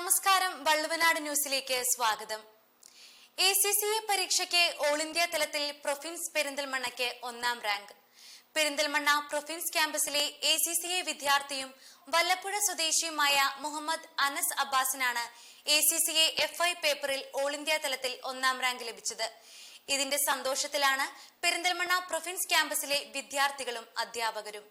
നമസ്കാരം വള്ളുവനാട് ന്യൂസിലേക്ക് സ്വാഗതം. എ സി സി എ പരീക്ഷയ്ക്ക് ഓൾ ഇന്ത്യ തലത്തിൽ പ്രൊഫിൻസ് പെരിന്തൽമണ്ണയ്ക്ക് ഒന്നാം റാങ്ക്. പെരിന്തൽമണ്ണ പ്രൊഫിൻസ് ക്യാമ്പസിലെ എ സി സി എ വിദ്യാർത്ഥിയും വല്ലപ്പുഴ സ്വദേശിയുമായ Muhammad Anas അബ്ബാസിനാണ് A C C A F I പേപ്പറിൽ ഓൾ ഇന്ത്യ തലത്തിൽ ഒന്നാം റാങ്ക് ലഭിച്ചത്. ഇതിന്റെ സന്തോഷത്തിലാണ് പെരിന്തൽമണ്ണ പ്രൊഫിൻസ് ക്യാമ്പസിലെ വിദ്യാർത്ഥികളും അധ്യാപകരും.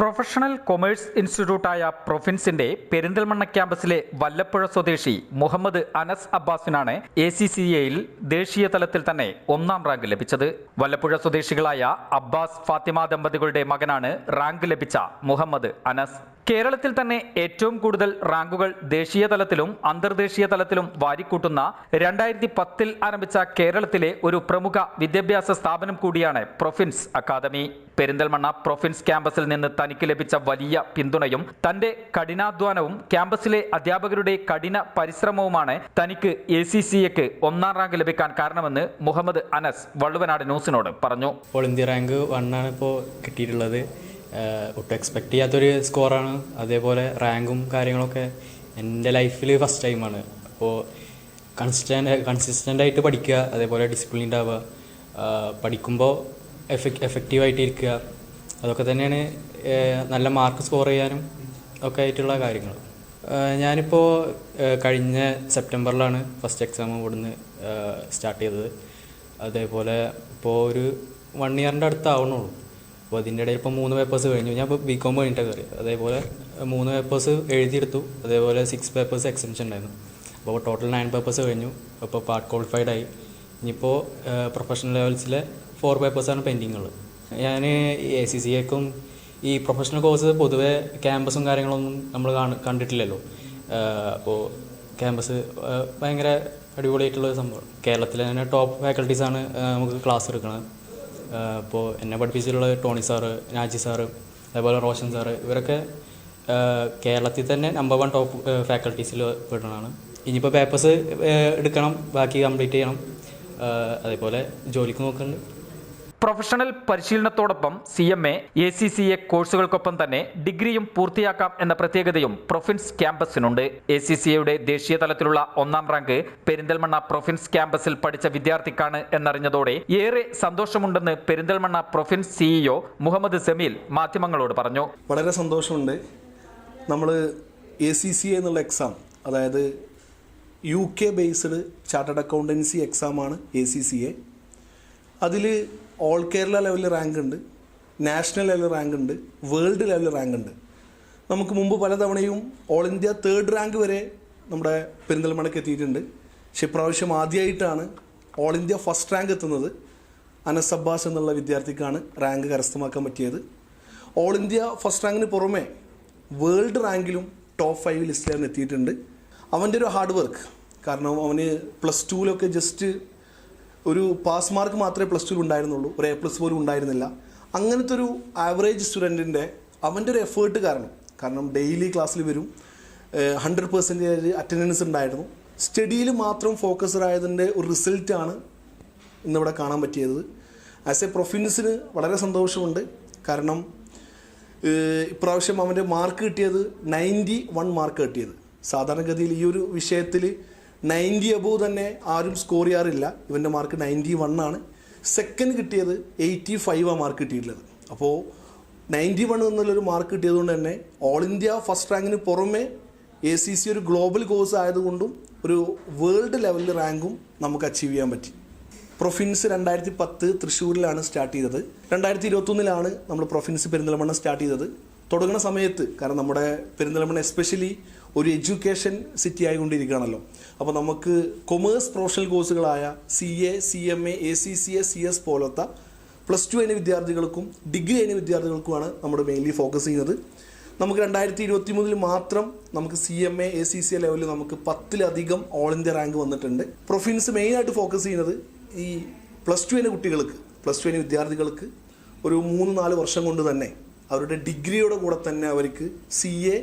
പ്രൊഫഷണൽ കൊമേഴ്സ് ഇൻസ്റ്റിറ്റ്യൂട്ടായ പ്രൊഫിൻസിന്റെ പെരിന്തൽമണ്ണ ക്യാമ്പസിലെ വല്ലപ്പുഴ സ്വദേശി മുഹമ്മദ് അനസ് അബ്ബാസിനാണ് എ സി സി എയിൽ ദേശീയ തലത്തിൽ തന്നെ ഒന്നാം റാങ്ക് ലഭിച്ചത്. വല്ലപ്പുഴ സ്വദേശികളായ അബ്ബാസ് ഫാത്തിമ ദമ്പതികളുടെ മകനാണ് റാങ്ക് ലഭിച്ച മുഹമ്മദ് അനസ്. കേരളത്തിൽ തന്നെ ഏറ്റവും കൂടുതൽ റാങ്കുകൾ ദേശീയ തലത്തിലും അന്തർദേശീയ തലത്തിലും വാരിക്കൂട്ടുന്ന രണ്ടായിരത്തി പത്തിൽ ആരംഭിച്ച കേരളത്തിലെ ഒരു പ്രമുഖ വിദ്യാഭ്യാസ സ്ഥാപനം കൂടിയാണ് പ്രൊഫിൻസ് അക്കാദമി. പെരിന്തൽമണ്ണ പ്രൊഫിൻസ് ക്യാമ്പസിൽ നിന്ന് തനിക്ക് ലഭിച്ച വലിയ പിന്തുണയും തന്റെ കഠിനാധ്വാനവും ക്യാമ്പസിലെ അധ്യാപകരുടെ കഠിന പരിശ്രമവുമാണ് തനിക്ക് എ സി സി എക്ക് ഒന്നാം റാങ്ക് ലഭിക്കാൻ കാരണമെന്ന് മുഹമ്മദ് അനസ് വള്ളുവനാട് ന്യൂസിനോട് പറഞ്ഞു. ഓൾ ഇന്ത്യ റാങ്ക് വണ്ണാണ് ഇപ്പോൾ കിട്ടിയിട്ടുള്ളത്. ഒട്ടും എക്സ്പെക്റ്റ് ചെയ്യാത്തൊരു സ്കോറാണ് അതേപോലെ റാങ്കും കാര്യങ്ങളൊക്കെ എന്റെ ലൈഫിൽ ഫസ്റ്റ് ടൈമാണ് അപ്പോൾ കൺസിസ്റ്റന്റ് കൺസിസ്റ്റന്റ് ആയിട്ട് പഠിക്കുക അതേപോലെ ഡിസിപ്ലിൻ ഉണ്ടാവുക പഠിക്കുമ്പോൾ എഫക്റ്റ് എഫക്റ്റീവായിട്ട് ഇരിക്കുക അതൊക്കെ തന്നെയാണ് നല്ല മാർക്ക് സ്കോർ ചെയ്യാനും ഒക്കെ ആയിട്ടുള്ള കാര്യങ്ങൾ. ഞാനിപ്പോൾ കഴിഞ്ഞ സെപ്റ്റംബറിലാണ് ഫസ്റ്റ് എക്സാം ഇവിടുന്ന് സ്റ്റാർട്ട് ചെയ്തത്. അതേപോലെ ഇപ്പോൾ ഒരു വൺ ഇയറിന്റെ അടുത്ത് ആവണുള്ളൂ അപ്പോൾ അതിന്റെ ഇടയിൽ ഇപ്പോൾ മൂന്ന് പേപ്പേഴ്സ് കഴിഞ്ഞു. ഞാൻ ഇപ്പോൾ ബി കോം കഴിഞ്ഞിട്ട് കയറി അതേപോലെ മൂന്ന് പേപ്പേഴ്സ് എഴുതിയെടുത്തു. അതേപോലെ സിക്സ് പേപ്പേഴ്സ് എക്സ്റ്റൻഷൻ ഉണ്ടായിരുന്നു. അപ്പോൾ ടോട്ടൽ നയൻ പേപ്പേഴ്സ് കഴിഞ്ഞു. അപ്പോൾ പാർട്ട് ക്വാളിഫൈഡ് ആയി. ഇനിയിപ്പോൾ പ്രൊഫഷണൽ ലെവൽസിലെ ഫോർ പേപ്പേഴ്സാണ് പെൻഡിങ് ഉള്ളത്. ഞാൻ എ സി സി എക്കും ഈ പ്രൊഫഷണൽ കോഴ്സ് പൊതുവെ ക്യാമ്പസും കാര്യങ്ങളൊന്നും നമ്മൾ കാണ കണ്ടിട്ടില്ലല്ലോ. അപ്പോൾ ക്യാമ്പസ് ഭയങ്കര അടിപൊളിയായിട്ടുള്ള സംഭവം. കേരളത്തിലെ തന്നെ ടോപ്പ് ഫാക്കൽറ്റീസാണ് നമുക്ക് ക്ലാസ് എടുക്കുന്നത് ഇപ്പോൾ എന്നെ പഠിപ്പിച്ചിട്ടുള്ള ടോണി സാറ് നാജി സാറ് അതേപോലെ റോഷൻ സാറ് ഇവരൊക്കെ കേരളത്തിൽ തന്നെ നമ്പർ വൺ ടോപ്പ് ഫാക്കൽറ്റീസിൽ പെടുന്നതാണ്. ഇനിയിപ്പോൾ പേപ്പേഴ്സ് എടുക്കണം ബാക്കി കംപ്ലീറ്റ് ചെയ്യണം. അതേപോലെ ജോലിക്ക് നോക്കുന്നുണ്ട്. Professional പരിശീലനത്തോടൊപ്പം C M A A C C A കോഴ്സുകൾക്കൊപ്പം തന്നെ ഡിഗ്രിയും പൂർത്തിയാക്കാം എന്ന പ്രത്യേകതയും പ്രൊഫിൻസ് ക്യാമ്പസിനുണ്ട്. എ സി സി എയുടെ ദേശീയ തലത്തിലുള്ള ഒന്നാം റാങ്ക് പെരിന്തൽമണ്ണ പ്രൊഫിൻസ് ക്യാമ്പസിൽ പഠിച്ച വിദ്യാർത്ഥിക്കാണ് എന്നറിഞ്ഞതോടെ ഏറെ സന്തോഷമുണ്ടെന്ന് Perinthalmanna Profins C E O Muhammad Semeel മാധ്യമങ്ങളോട് പറഞ്ഞു. വളരെ സന്തോഷമുണ്ട്. നമ്മൾ എ സി സി എന്നുള്ള എക്സാം അതായത് U K based chartered accountancy എക്സാമാണ് A C C A അതിൽ ഓൾ കേരള ലെവലിൽ റാങ്ക് ഉണ്ട്. നാഷണൽ ലെവൽ റാങ്ക് ഉണ്ട്. വേൾഡ് ലെവൽ റാങ്ക് ഉണ്ട്. നമുക്ക് മുമ്പ് പലതവണയും ഓൾ ഇന്ത്യ തേർഡ് റാങ്ക് വരെ നമ്മുടെ പെരിന്തൽമണക്ക് എത്തിയിട്ടുണ്ട്. പക്ഷെ ഇപ്രാവശ്യം ആദ്യമായിട്ടാണ് ഓൾ ഇന്ത്യ ഫസ്റ്റ് റാങ്ക് എത്തുന്നത്. അനസ് അബ്ബാസ് എന്നുള്ള വിദ്യാർത്ഥിക്കാണ് റാങ്ക് കരസ്ഥമാക്കാൻ പറ്റിയത്. ഓൾ ഇന്ത്യ ഫസ്റ്റ് റാങ്കിന് പുറമെ വേൾഡ് റാങ്കിലും ടോപ്പ് ഫൈവ് ലിസ്റ്റിലാണ് എത്തിയിട്ടുണ്ട്. അവന്റെ ഒരു ഹാർഡ് വർക്ക് കാരണം അവന് പ്ലസ് ടുവിലൊക്കെ ജസ്റ്റ് ഒരു പാസ് മാർക്ക് മാത്രമേ പ്ലസ് ടുവിൽ ഉണ്ടായിരുന്നുള്ളൂ. ഒരു എ പ്ലസ് പോലും ഉണ്ടായിരുന്നില്ല. അങ്ങനത്തെ ഒരു ആവറേജ് സ്റ്റുഡന്റിന്റെ അവന്റെ ഒരു എഫേർട്ട് കാരണം. കാരണം ഡെയിലി ക്ലാസ്സിൽ വരും. ഹൺഡ്രഡ് പെർസെന്റേജ് അറ്റൻഡൻസ് ഉണ്ടായിരുന്നു. സ്റ്റഡിയിൽ മാത്രം ഫോക്കസ്ഡ് ആയതിന്റെ ഒരു റിസൾട്ടാണ് ഇന്നിവിടെ കാണാൻ പറ്റിയത്. ആസ് എ പ്രൊഫിൻസിന് വളരെ സന്തോഷമുണ്ട്. കാരണം ഇപ്രാവശ്യം അവന്റെ മാർക്ക് കിട്ടിയത് നയന്റി വൺ മാർക്ക് കിട്ടിയത്. സാധാരണഗതിയിൽ ഈ ഒരു വിഷയത്തിൽ നയന്റി അബോവ് തന്നെ ആരും സ്കോർ ചെയ്യാറില്ല. ഇവന്റെ മാർക്ക് നയന്റി വൺ ആണ്. സെക്കൻഡ് കിട്ടിയത് എയ്റ്റി ഫൈവ് ആ മാർക്ക് കിട്ടിയിട്ടുള്ളത്. അപ്പോൾ നയന്റി വൺ എന്നുള്ളൊരു മാർക്ക് കിട്ടിയതുകൊണ്ട് തന്നെ ഓൾ ഇന്ത്യ ഫസ്റ്റ് റാങ്കിന് പുറമെ എ സി സി ഒരു ഗ്ലോബൽ കോഴ്സ് ആയതുകൊണ്ടും ഒരു വേൾഡ് ലെവലിൽ റാങ്കും നമുക്ക് അച്ചീവ് ചെയ്യാൻ പറ്റി. പ്രൊഫിൻസ് രണ്ടായിരത്തി പത്ത് തൃശ്ശൂരിലാണ് സ്റ്റാർട്ട് ചെയ്തത്. രണ്ടായിരത്തി ഇരുപത്തൊന്നിലാണ് നമ്മൾ പ്രൊഫിൻസ് പെരിന്തൽമണ്ണ സ്റ്റാർട്ട് ചെയ്തത്. തുടങ്ങുന്ന സമയത്ത് കാരണം നമ്മുടെ പെരിന്തൽമണ്ണ എസ്പെഷ്യലി ഒരു എഡ്യൂക്കേഷൻ സിറ്റി ആയിക്കൊണ്ടിരിക്കുകയാണല്ലോ. അപ്പോൾ നമുക്ക് commerce professional കോഴ്സുകളായ C A C M A A C C A C S പോലത്തെ പ്ലസ് ടു കഴിഞ്ഞ വിദ്യാർത്ഥികൾക്കും ഡിഗ്രി കഴിഞ്ഞ വിദ്യാർത്ഥികൾക്കുമാണ് നമ്മൾ മെയിൻലി ഫോക്കസ് ചെയ്യുന്നത്. നമുക്ക് രണ്ടായിരത്തി ഇരുപത്തി മൂന്നിൽ മാത്രം നമുക്ക് C M A A C C A ലെവലിൽ നമുക്ക് പത്തിലധികം ഓൾ ഇന്ത്യ റാങ്ക് വന്നിട്ടുണ്ട്. പ്രൊഫിൻസ് മെയിനായിട്ട് ഫോക്കസ് ചെയ്യുന്നത് ഈ പ്ലസ് ടു കഴിഞ്ഞ കുട്ടികൾക്ക് പ്ലസ് ടു കഴിഞ്ഞ വിദ്യാർത്ഥികൾക്ക് ഒരു മൂന്ന് നാല് വർഷം കൊണ്ട് തന്നെ. അവരുടെ ഡിഗ്രിയുടെ കൂടെ തന്നെ അവർക്ക് C A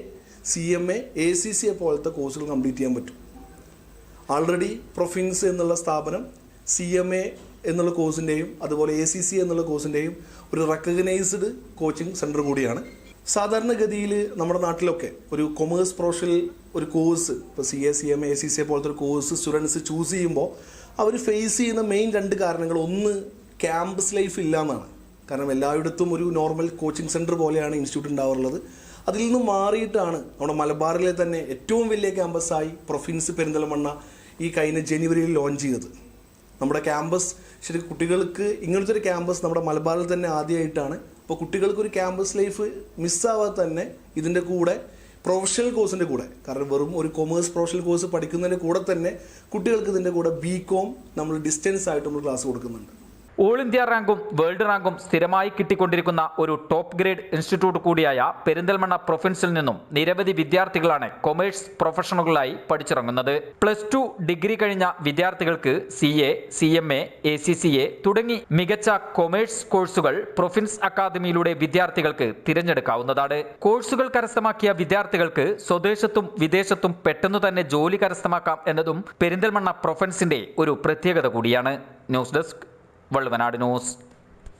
C M A A C C A പോലത്തെ കോഴ്സുകൾ കംപ്ലീറ്റ് ചെയ്യാൻ പറ്റും. ആൾറെഡി പ്രൊഫിൻസ് എന്നുള്ള സ്ഥാപനം സി എം എ എന്നുള്ള കോഴ്സിന്റെയും അതുപോലെ എ സി സി എന്നുള്ള കോഴ്സിന്റെയും ഒരു റെക്കഗ്നൈസ്ഡ് കോച്ചിങ് സെന്റർ കൂടിയാണ്. സാധാരണഗതിയിൽ നമ്മുടെ നാട്ടിലൊക്കെ ഒരു കൊമേഴ്സ് പ്രൊഫഷണൽ ഒരു കോഴ്സ് ഇപ്പോൾ C A C M A C C A പോലത്തെ ഒരു കോഴ്സ് സ്റ്റുഡൻസ് ചൂസ് ചെയ്യുമ്പോൾ അവർ ഫേസ് ചെയ്യുന്ന മെയിൻ രണ്ട് കാരണങ്ങൾ ഒന്ന് ക്യാമ്പസ് ലൈഫ് ഇല്ല എന്നാണ്. കാരണം എല്ലായിടത്തും ഒരു നോർമൽ കോച്ചിങ് സെന്റർ പോലെയാണ് ഇൻസ്റ്റിറ്റ്യൂട്ട് ഉണ്ടാവാറുള്ളത്. അതിൽ നിന്ന് മാറിയിട്ടാണ് നമ്മുടെ മലബാറിലെ തന്നെ ഏറ്റവും വലിയ ക്യാമ്പസായി പ്രൊഫിൻസ് പെരിന്തൽമണ്ണ ഈ കഴിഞ്ഞ ജനുവരിയിൽ ലോഞ്ച് ചെയ്തത്. നമ്മുടെ ക്യാമ്പസ് ശരി കുട്ടികൾക്ക് ഇങ്ങനത്തെ ഒരു ക്യാമ്പസ് നമ്മുടെ മലബാറിൽ തന്നെ ആദ്യമായിട്ടാണ്. അപ്പോൾ കുട്ടികൾക്ക് ഒരു ക്യാമ്പസ് ലൈഫ് മിസ്സാവാതെ തന്നെ ഇതിന്റെ കൂടെ പ്രൊഫഷണൽ കോഴ്സിന്റെ കൂടെ കാരണം വെറും ഒരു കൊമേഴ്സ് പ്രൊഫഷണൽ കോഴ്സ് പഠിക്കുന്നതിന്റെ കൂടെ തന്നെ കുട്ടികൾക്ക് ഇതിന്റെ കൂടെ ബി കോം നമ്മൾ ഡിസ്റ്റൻസ് ആയിട്ട് നമ്മൾ ക്ലാസ് കൊടുക്കുന്നുണ്ട്. ഓൾ ഇന്ത്യ റാങ്കും വേൾഡ് റാങ്കും സ്ഥിരമായി കിട്ടിക്കൊണ്ടിരിക്കുന്ന ഒരു ടോപ്പ് ഗ്രേഡ് ഇൻസ്റ്റിറ്റ്യൂട്ട് കൂടിയായ പെരിന്തൽമണ്ണ പ്രൊഫൻസിൽ നിന്നും നിരവധി വിദ്യാർത്ഥികളാണ് കൊമേഴ്സ് പ്രൊഫഷണലുകളായി പഠിച്ചിറങ്ങുന്നത് പ്ലസ് ടു ഡിഗ്രി കഴിഞ്ഞ വിദ്യാർത്ഥികൾക്ക് C A C M A A C C A തുടങ്ങി മികച്ച കൊമേഴ്സ് കോഴ്സുകൾ പ്രൊഫിൻസ് അക്കാദമിയിലൂടെ വിദ്യാർത്ഥികൾക്ക് തിരഞ്ഞെടുക്കാവുന്നതാണ്. കോഴ്സുകൾ കരസ്ഥമാക്കിയ വിദ്യാർത്ഥികൾക്ക് സ്വദേശത്തും വിദേശത്തും പെട്ടെന്ന് തന്നെ ജോലി കരസ്ഥമാക്കാം എന്നതും പെരിന്തൽമണ്ണ പ്രൊഫൻസിന്റെ ഒരു പ്രത്യേകത കൂടിയാണ്. News desk Valluvanad news.